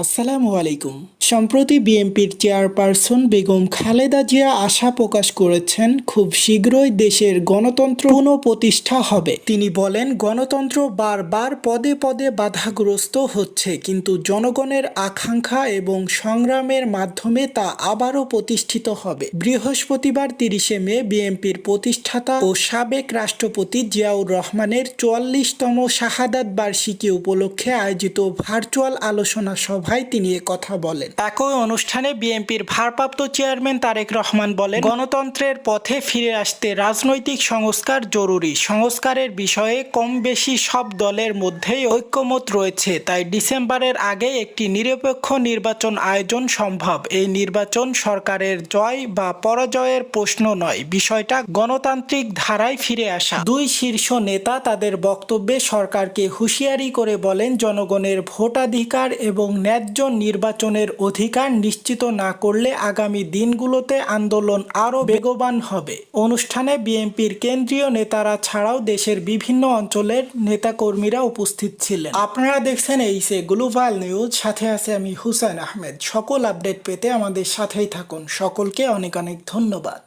আসসালামু আলাইকুম। সম্প্রতি বিএনপির চেয়ারপারসন বেগম খালেদা জিয়া আশা প্রকাশ করেছেন খুব শীঘ্রই দেশের গণতন্ত্র পুনঃপ্রতিষ্ঠা হবে। তিনি বলেন, গণতন্ত্র বারবার পদে পদে বাধাগ্রস্ত হচ্ছে, কিন্তু জনগণের আকাঙ্ক্ষা এবং সংগ্রামের মাধ্যমে তা আবারও প্রতিষ্ঠিত হবে। বৃহস্পতিবার তিরিশে মে বিএনপির প্রতিষ্ঠাতা ও সাবেক রাষ্ট্রপতি জিয়াউর রহমানের চুয়াল্লিশতম শাহাদাত বার্ষিকী উপলক্ষে আয়োজিত ভার্চুয়াল আলোচনা সভায় তিনি কথা বলেন। একই অনুষ্ঠানে বিএনপির ভারপ্রাপ্ত চেয়ারম্যান তারেক রহমান বলেন, গণতন্ত্রের পথে ফিরে আসতে রাজনৈতিক সংস্কার জরুরি। সংস্কারের বিষয়ে কম বেশি সব দলের মধ্যেই ঐক্যমত রয়েছে। তাই ডিসেম্বরের আগে একটি নিরপেক্ষ নির্বাচন আয়োজন সম্ভব। এই নির্বাচন সরকারের জয় বা পরাজয়ের প্রশ্ন নয়। বিষয়টা গণতান্ত্রিক ধারায় ফিরে আসা। দুই শীর্ষ নেতা তাদের বক্তব্যে সরকারকে হুঁশিয়ারি করে বলেন, জনগণের ভোটাধিকার এবং ন্যায্য নির্বাচনের অধিকার নিশ্চিত না করলে আগামী দিনগুলোতে আন্দোলন আরও বেগবান হবে। অনুষ্ঠানে বিএনপির কেন্দ্রীয় নেতারা ছাড়াও দেশের বিভিন্ন অঞ্চলের নেতাকর্মীরা উপস্থিত ছিলেন। আপনারা দেখছেন এই সে গ্লোবাল নিউজ। সাথে আছে আমি হুসেন আহমেদ। সকল আপডেট পেতে আমাদের সাথেই থাকুন। সকলকে অনেক অনেক ধন্যবাদ।